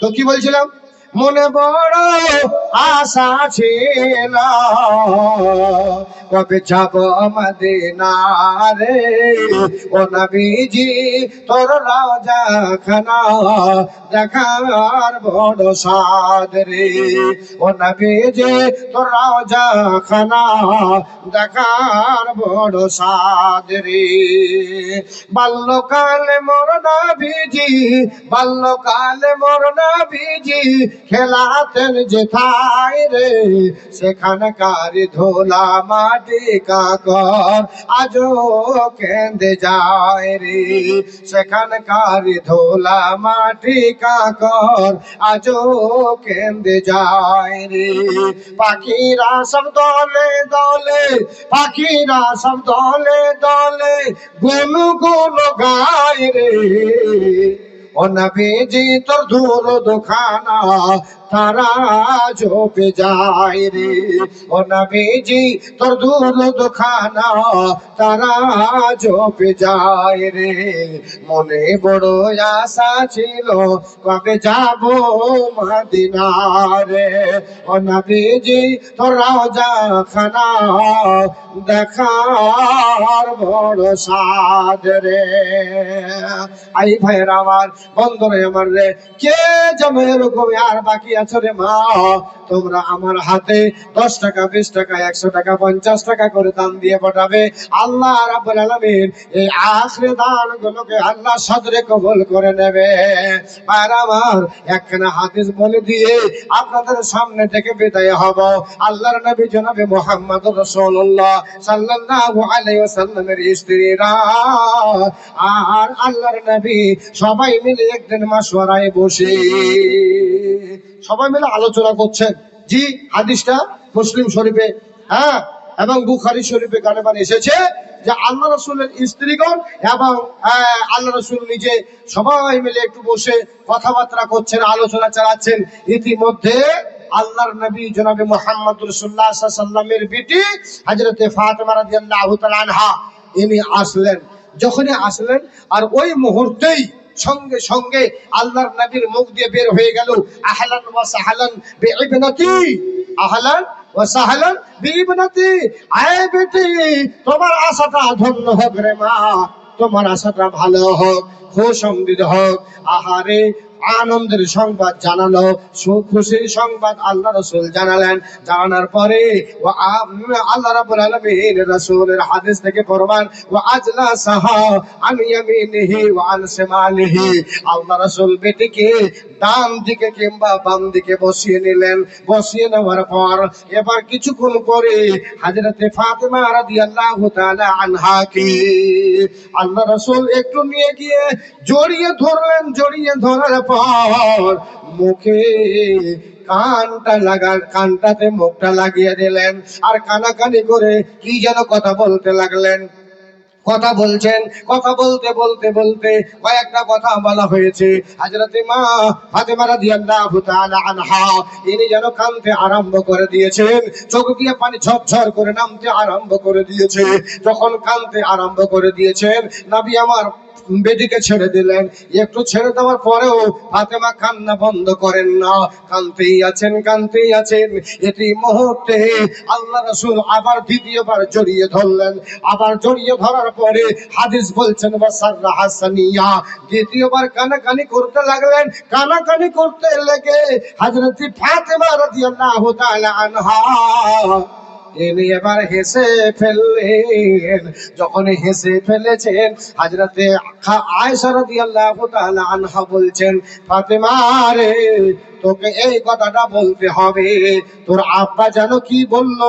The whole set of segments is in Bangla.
তো কি বলছিলাম? মনে বড় আশা ছিল কবে যাব মদিনা রে ও নবীজি, তোর রাজা খানা দেখার বড় সাদ রে। ও নবীজি, তোর রাজা খানা দেখার বড় সাদ রে। বাল্যকালে মোর নবীজি, বাল্যকালে মোর নবীজি খেলাতেন যেথায় রে, সেখানকার ধোলা মাটি কাকর আজও কেঁদে যায় রে। সেখানকার ধোলা মাটি কাকর আজও কেঁদে যায় রে। পাখিরা সব দলে দলে, পাখিরা সব দলে দলে গুন গুন গায় রে। ও নবীজি তোর দূর দোখানা তারা ঝোপে যায় রে। ও নবীজি, তোর দূর দোখানা তারা ঝোপে রে। মনে বড় আশা ছিল, কবে যাব মদিনা ও নবীজি, তোর রাজা খানা দেখার বড় সাদ রে। আই ভাইয়ের আমার, বন্ধরে আমার রে, কে যেন এরকম আর বাকি আছো মা। তোমরা আমার হাতে দশ টাকা, বিশ টাকা, একশো টাকা, পঞ্চাশ টাকা করে দান দিয়ে পাঠাবে। আল্লাহ রাব্বুল আলামিন এই আখরে দান গুলোকে আল্লাহ সদরে কবুল করে নেবে। আর আমার একখানা হাদিস বলে দিয়ে আপনাদের সামনে থেকে বিদায় হব। আল্লাহর নবী জনাবে মোহাম্মদ রাসূলুল্লাহ সাল্লাল্লাহু আলাইহি ওয়াসাল্লামের স্ত্রীরা। আর আল্লাহর নবী সবাই মিলে একদিন মাসওয়ারায় বসে। সবাই মিলে আলোচনা করছেন। জি হাদিসটা মুসলিম শরীফে হ্যাঁ এবং বুখারি শরীফে গানে মানে এসেছে যে আল্লাহ রসুলের স্ত্রীগণ এবং আহ, আল্লাহ রসুল নিজে সবাই মিলে একটু বসে কথাবার্তা করছেন আলোচনা চালাচ্ছেন। ইতিমধ্যে আল্লাহর নবী জনাবে মোহাম্মদ রসুল্লাহ সাল্লামের বিটি হজরতে ফাতেমা রাদিয়াল্লাহু আনহা ইনি আসলেন। যখনই আসলেন আর ওই মুহূর্তেই সঙ্গে সঙ্গে আল্লাহর নবীর মুখ দিয়ে বের হয়ে গেল। আহলান ওয়া সাহলান বিইবনাতি। আহলান ওয়া সাহলান বিইবনাতি। আয় বেটি, তোমার আশাটা ধন্য হোক রে মা। তোমার আশাটা ভালো হোক খুশমদিদ হোক। আহারে আনন্দের সংবাদ জানালো খুশির সংবাদ আল্লাহ রসুল জানালেন। জানানোর পরে ও আল্লাহ রাব্বুল আলামিন রাসূলের হাদিস থেকে ফরমান ও আজলা সাহা আন ইয়ামিনিহি ওয়া আন শিমালিহি। আল্লাহ রাসূল বেটিকে ডান দিকে কিংবা বাম দিকে বসিয়ে নিলেন। বসিয়ে নেওয়ার পর, এবার কিছুক্ষণ পরে হযরতে ফাতেমা রাদিয়াল্লাহু তাআলা আনহাকে আল্লাহ রাসূল একটু নিয়ে গিয়ে জড়িয়ে ধরলেন, জড়িয়ে ধরার পর মুখে কানটা লাগার কানটাতে মুখটা লাগিয়ে দিলেন। আর কানাকানি করে কি যেন কথা বলতে লাগলেন। কথা বলছেন, কথা বলতে বলতে বলতে কয়েকটা কথা বলা হয়েছে। হাজরতে মা ফাতেমা রাদিয়াল্লাহু তাআলা ইনি যেন কানতে আরম্ভ করে দিয়েছেন, চোখ দিয়ে পানি ঝরঝর করে নামতে আরম্ভ করে দিয়েছে। যখন কানতে আরম্ভ করে দিয়েছেন, নবী আমার বেদিকে ছেড়ে দিলেন। একটু ছেড়ে দেওয়ার পরেও ফাতেমা কান্না বন্ধ করেন না। কানতেই আছেন কানতেই আছেন। এটি মুহূর্তে আল্লাহ রাসূল আবার দ্বিতীয়বার জড়িয়ে ধরলেন। আবার জড়িয়ে ধরার পরে হাদিস বলছেন হাসানিয়া। দ্বিতীয়বার কানাকানি করতে লাগলেন। কানাকানি করতে লেগে হাজরতি ফাতেমা রাদিয়াল্লাহু তাআলা আনহা ইনি এবার হেসে ফেললেন। যখন হেসে ফেলেছেন, হাজরাতে আয়েশা রাদিয়াল্লাহু তাআলা আনহা বলছেন, ফাতেমা রে, তোকে এই কথাটা বলতে হবে। তোর আব্বা যেন কি বলল,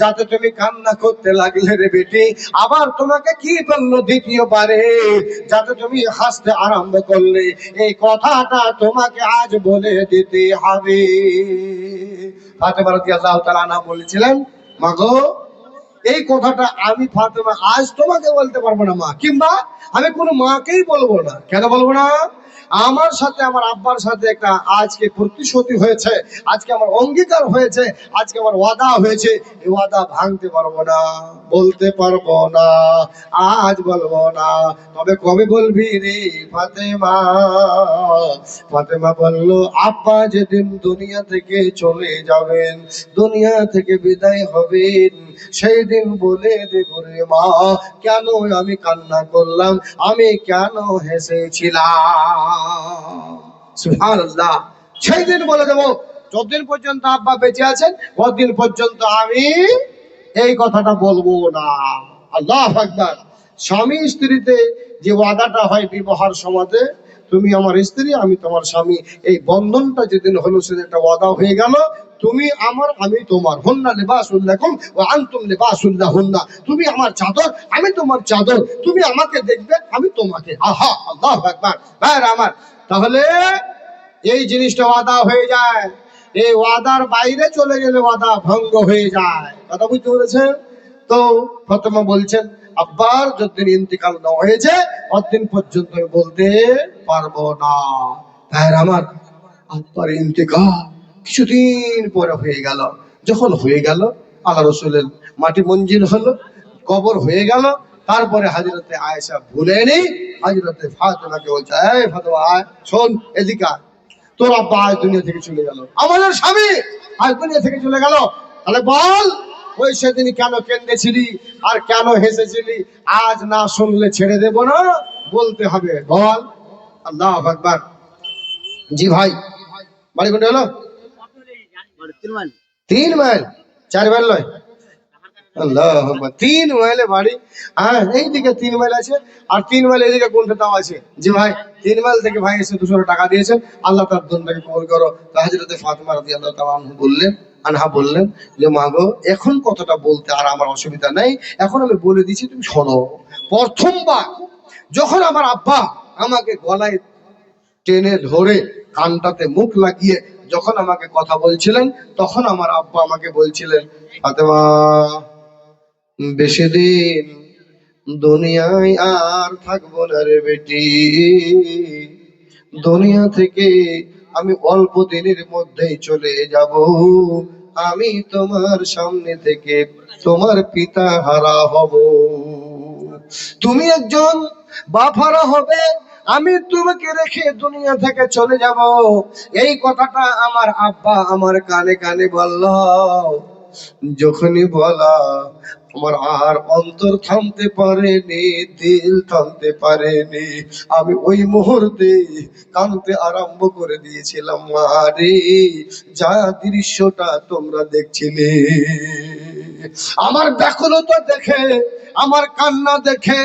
যাতে তুমি কান্না করতে লাগলে রে বেটি। আবার তোমাকে কি বলল দ্বিতীয়বারে, যাতে তুমি হাসতে আরম্ভ করলে। এই কথাটা তোমাকে আজ বলে দিতে হবে। ফাতেমা রাদিয়াল্লাহু তাআলা বলেছিলেন মাগো, এই কথাটা আমি ফাতেমা আজ তোমাকে বলতে পারব না, মা। কিংবা আমি কোনো মাকেই বলব না। কেন বলব না? আমার সাথে, আমার আব্বার সাথে একটা আজকে প্রতিশ্রুতি হয়েছে, আজকে আমার অঙ্গীকার হয়েছে, আজকে আমার ওয়াদা হয়েছে, এই ওয়াদা ভাঙতে পারব না, বলতে পারব না, আজ বলব না। তবে কবে বলবি রে ফাতেমা? ফাতেমা বলল, আব্বা যেদিন দুনিয়া থেকে চলে যাবেন, দুনিয়া থেকে বিদায় হবেন সেই দিন বলে দেব রে মা, কেন আমি কান্না করলাম? আমি কেন হেসেছিলাম? সেই দিন বলে দেবো, যতদিন পর্যন্ত আব্বা বেঁচে আছেন ততদিন পর্যন্ত আমি এই কথাটা বলব না। আল্লাহ আকবার। স্বামী স্ত্রীতে যে ওয়াদাটা হয় বিবাহের সমাজে তুমি আমার স্ত্রী, আমি তোমার স্বামী, এই বন্ধনটা যেদিন হলো সেদিন একটা ওয়াদা হয়ে গেল তুমি আমার, আমি তোমার। হন্না লেবাসুল্লাহম ও আনতুম লেবাসুল্লাহ হন্না তুমি আমার চাদর, আমি তোমার চাদর। তুমি আমাকে দেখবে, আমি তোমাকে। আহা, আল্লাহ আকবার। ভাই আমার, তাহলে এই জিনিসটা ওয়াদা হয়ে যায়। এই ওয়াদার বাইরে চলে গেলে ওয়াদা ভঙ্গ হয়ে যায়। কথা বুঝতে পেরেছেন? তো ফতেমা বলছেন, আব্বার যতদিন ইন্তিকাল না হয়েছে ততদিন পর্যন্ত বলতে পারব না। তাই আমার, আব্বার ইন্তিকাল কিছুদিন পরে হয়ে গেল। যখন হয়ে গেল, আল্লাহ রসুলের মাটি মঞ্জিল হলো, কবর হয়ে গেল, তারপরে হাজিরতে আয়েশা ভুলে নেই হাজিরতে ফাতেমাকে বলছে, এই ফাতেমা, আয়, শোন তোর আব্বা আজ দুনিয়া থেকে চলে গেল। আমাদের স্বামী আজ দুনিয়া থেকে চলে গেল। তাহলে বল, ওই সেদিন কেন কেন্দেছিলি আর কেন হেসেছিলি? আজ না শুনলে ছেড়ে দেব না। বলতে হবে, বল। আল্লাহ আকবার। জি ভাই, বাড়ি কোনটা হলো? তিন মাইল। চার মাইল নয়? তিন মাইলে বাড়ি। হ্যাঁ এইদিকে তিন মাইল আছে, আর তিন মাইল কোনটা আছে। জি ভাই, তিন মাইল থেকে ভাই এসে দুশো টাকা দিয়েছেন আল্লাহ তার করো। হাজরতে আল্লাহ বললেন, আনহা বললেন যে, মা গো, এখন কতটা বলতে আর আমার অসুবিধা নেই। এখন আমি বলে দিচ্ছি, তুমি শোনো। প্রথমবার যখন আমার আব্বা আমাকে গলায় টেনে ধরে কানটাতে মুখ লাগিয়ে যখন আমাকে কথা বলছিলেন, তখন আমার আব্বা আমাকে বলছিলেন বেশি দিন দুনিয়ায় আর থাকব না রে বেটি। দুনিয়া থেকে আমি অল্প দিনের মধ্যেই চলে যাব। আমি তোমার সামনে থেকে তোমার পিতা হারা হব। তুমি একজন বাফারা হবে। আমি তোমাকে রেখে দুনিয়া থেকে চলে যাব। এই কথাটা আমার আব্বা আমার কানে কানে বলল। যখনই বলা আমার আর অন্তর থামতে পারেনি, দিল থামতে পারেনি। আমি ওই মুহূর্তে কাঁদতে আরম্ভ করে দিয়েছিলাম মারে যা দৃশ্যটা তোমরা দেখছিলে, আমার ব্যাকুলতা দেখে আমার কান্না দেখে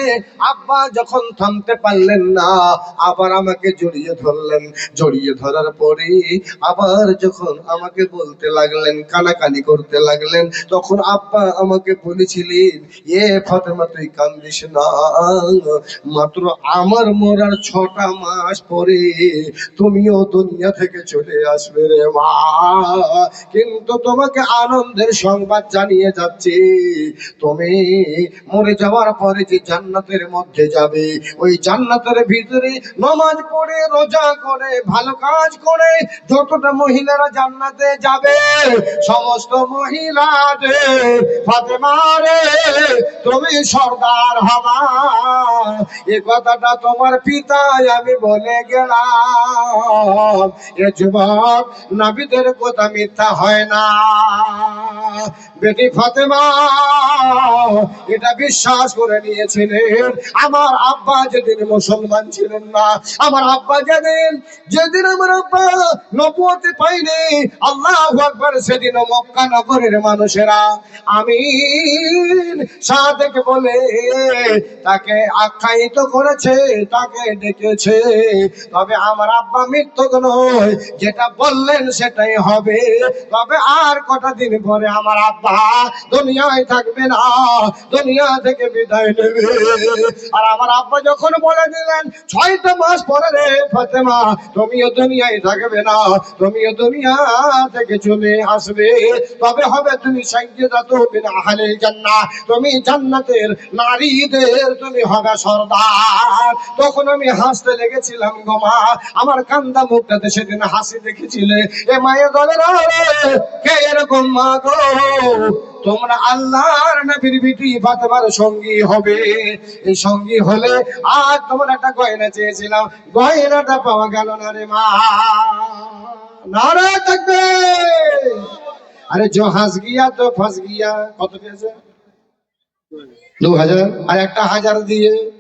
আব্বা যখন থামতে পারলেন না, আবার আমাকে জড়িয়ে ধরলেন। জড়িয়ে ধরার পরে আবার যখন আমাকে বলতে লাগলেন, কানাকানি করতে লাগলেন, তখন আব্বা আমাকে বলেছিলেন, এ ফাতেমা, তুই কান্দিস না। মাত্র আমার মরার ছটা মাস পরে তুমিও দুনিয়া থেকে চলে আসবে রে মা। কিন্তু তোমাকে আনন্দের সংবাদ জানিয়ে যাচ্ছে। তুমি মরে যাওয়ার পরে যে জান্নাতের মধ্যে যাবে, ওই জান্নাতের ভিতরে নমাজ পড়ে, রোজা করে, ভালো কাজ করে, যতটা মহিলারা জান্নাতে যাবে, সমস্ত ফাতেমা রে, তুমি সর্দার হবা। এ কথাটা তোমার পিতাই আমি বলে গেলাম। এ যুবক, নাবিদের কথা মিথ্যা হয় না। বেটি ফাতেমা, এটা বিশ্বাস করে নিয়েছিলেন। আমার আব্বা যেদিন মুসলমান ছিলেন না, আমার আব্বা যেদিন যেদিন আমার আব্বা নবুয়তে পাইনি, আল্লাহ আকবার সেদিন মক্কা নগরের মানুষেরা আমিন সাদেক বলে তাকে আখ্যায়িত করেছে, তাকে ডেকেছে। তবে আমার আব্বা মৃত্যু নয়, যেটা বললেন সেটাই হবে। তবে আর কটা দিন পরে আমার আব্বা দুনিয়ায় থাকবে না, দুনিয়া থেকে বিদায় নেবে। আর আমার আব্বা যখন বলে দিলেন, ছয়টা মাস পরে রে ফাতেমা, তুমিও দুনিয়ায় থাকবে না, তুমিও দুনিয়া থেকে চলে আসবে। তবে হবে তুমি তো জান্নাহ, তুমি জান্নাতের নারীদের, তুমি হবে সর্দার তখন আমি হাসতে লেগেছিলাম গো মা। আমার কান্দা মুখটাতে সেদিন হাসি দেখেছিলে। এ মায়ের দলের কে এরকম মা গো? তোমরা আল্লাহর নবীর বিটি ফাতেমার সঙ্গী হবে। এই সঙ্গী হলে আর তোমার একটা গয়না চেয়েছিলাম। গয়নাটা পাওয়া গেল না রে মা। নারায় থাকবে। আরে জো হাস গিয়া, তো ফাঁস গিয়া। কত পেয়েছে? দু হাজার। আর একটা হাজার দিয়ে।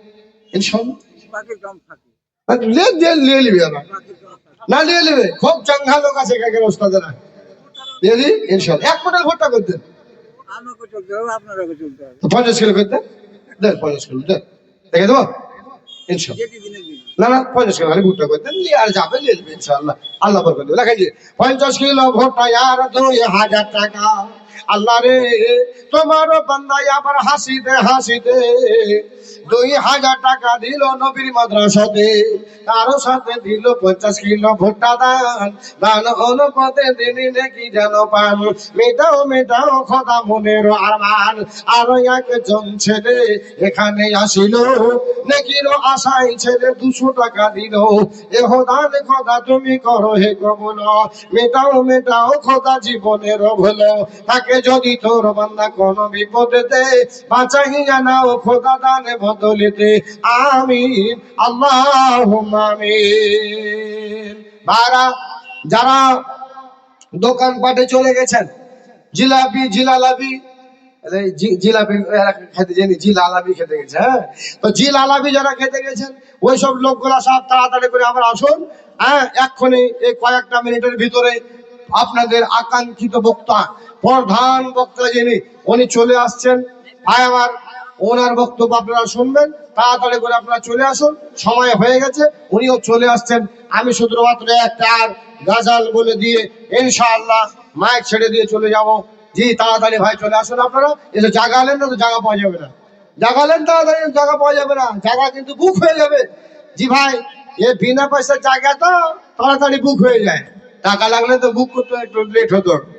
আবার না নিয়ে নেবে খুব চাঙ্গা লোক আছে ওস্তাদেরা ইনশাল্লাহ এক কোটাল ভোটটা করতেন পঞ্চাশ কিলো করতেন দেন পঞ্চাশ কিলো দেন দেখে দেবো? ইনশাল্লাহ না না পঞ্চাশ কিলো খালি ভুট্টা করতেন নিয়ে আর যাবে নিয়ে নেবে ইনশাল্লাহ আল্লাহ বরকত দেবে। লেখা পঞ্চাশ কিলো ভুট্টা আর দুই হাজার টাকা। আল্লাহ রে, তোমার বান্দাই আবার হাসিতে হাসিতে দুই হাজার টাকা দিল নবীর মাদ্রাসাতে তারও সাথে দিল পঞ্চাশ কিলো ভুট্টা দান দান অনুপাতে দিলি নাকি যেন পান। মেটাও মেটাও খোদা মনের আরমান আরও একজন ছেলে এখানে আসিল, নেকির আশাই ছেলে দুশো টাকা দিল। এহ দান খোদা তুমি করো হে কবল। মেটাও মেটাও খোদা জীবনের ভুল। তাকে যদি তোর বান্দা কোন বিপদেতে বাঁচাইয়া নাও খোদা দানে বদলিতে আমিন আল্লাহ আমিন। ভাইরা, যারা দোকান পাটে চলে গেছেন, জিলাপি, জিলালাবি জিলাপি খেতে জানি, জিলালাবি খেতে গেছে হ্যাঁ? তো জিলালাবি যারা খেতে গেছেন ওই সব লোকগুলা সব তাড়াতাড়ি করে আবার আসুন হ্যাঁ? এক্ষুনি এই কয়েকটা মিনিটের ভিতরে আপনাদের আকাঙ্ক্ষিত বক্তা প্রধান বক্তা যিনি, উনি চলে আসছেন। ভাই, আমার ওনার বক্তব্য আপনারা শুনবেন। তাড়াতাড়ি করে আপনারা চলে আসুন। সময় হয়ে গেছে, উনিও চলে আসছেন। আমি শুধুমাত্র একটা আর গাজাল বলে দিয়ে ইনশাআল্লাহ মাইক ছেড়ে দিয়ে চলে যাব। জি, তাড়াতাড়ি ভাই চলে আসুন আপনারা। এসে জাগালেন না তো জায়গা পাওয়া যাবে না। জাগালেন তাড়াতাড়ি জায়গা পাওয়া যাবে না। জায়গা কিন্তু বুক হয়ে যাবে। জি ভাই, এ বিনা পয়সার জায়গা তো তাড়াতাড়ি বুক হয়ে যায়। টাকা লাগলে তো বুক করতে একটু লেট হতো।